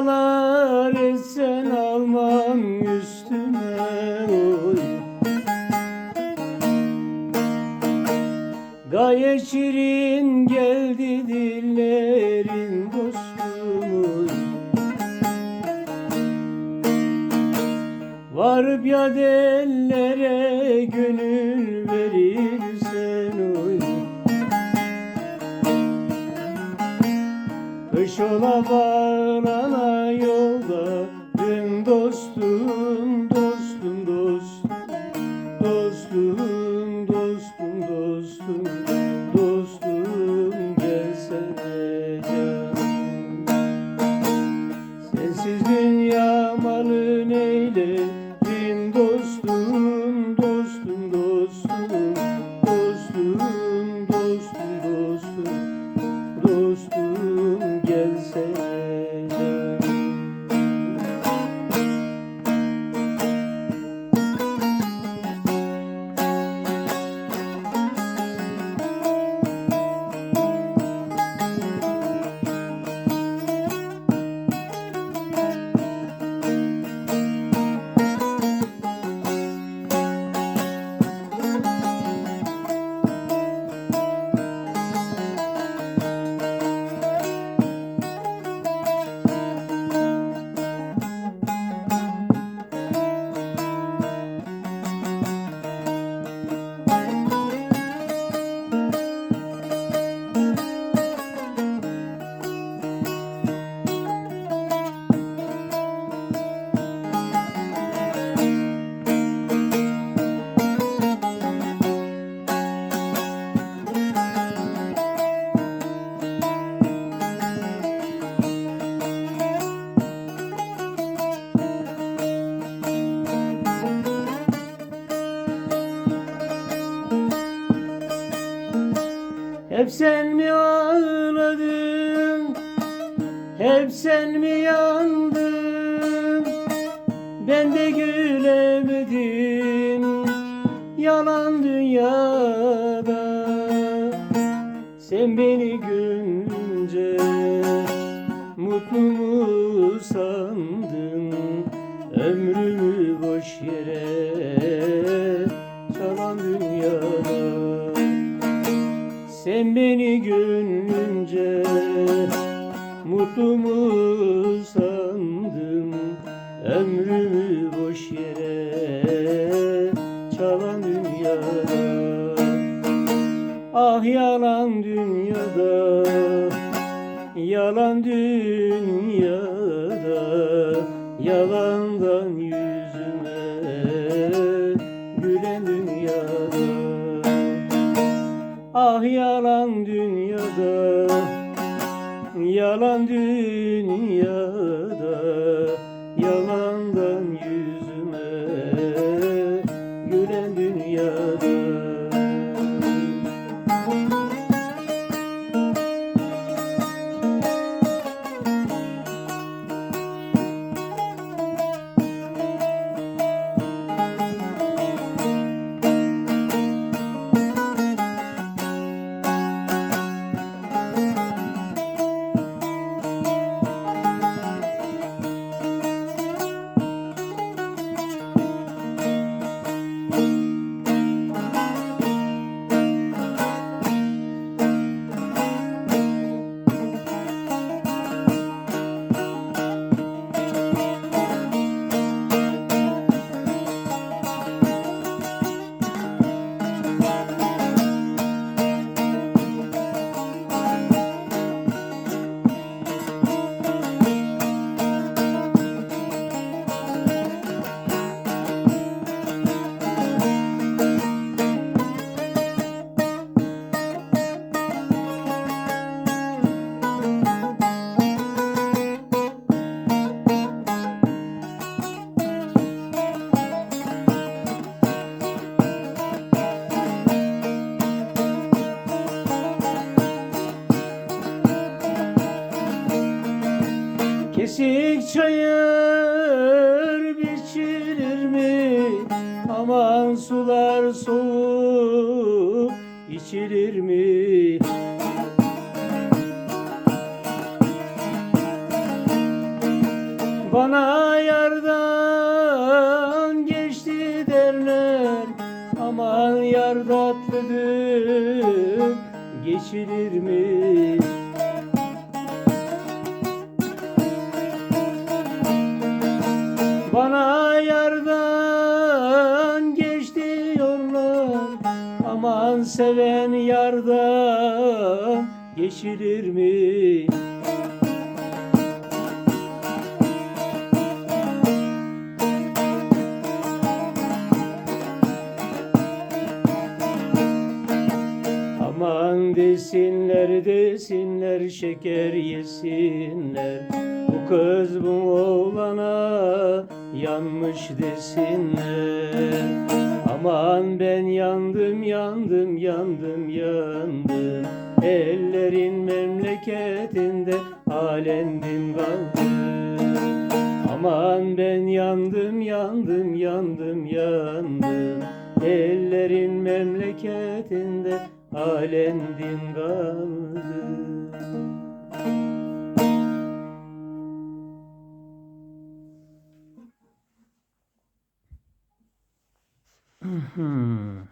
cefalar etsen üstüme oy. Gayet şirin geldi dillerin dostum Varıp ya dellere gönül verirsen oy. Kış ola bağlana Hep sen mi ağladın? Hep sen mi yandın? Ben de gülemedim Yalan dünyada Sen beni gönlünce Mutlu mu sandın? Ömrümü sen beni gönlünce mutlu mu sandın? Ömrümü boş yere çalan dünyada. Ah yalan dünyada Yalan dünyada Yalandan yüzüme yalan dünyada Yalan Kesik çayır biçilir mi? Aman sular soğuk içilir mi? Bana yardan geçti derler Aman yar tatlıdır Geçilir mi? Bana yardan geçti yollar Aman seven yardan geçilir mi? Aman desinler desinler şeker yesinler Bu kız bu oğlana yanmış desinler. Aman ben yandım yandım yandım yandım. Ellerin memleketinde alendim kaldım Aman ben yandım yandım yandım yandım. Ellerin memleketinde alendim kaldım Mm-hmm.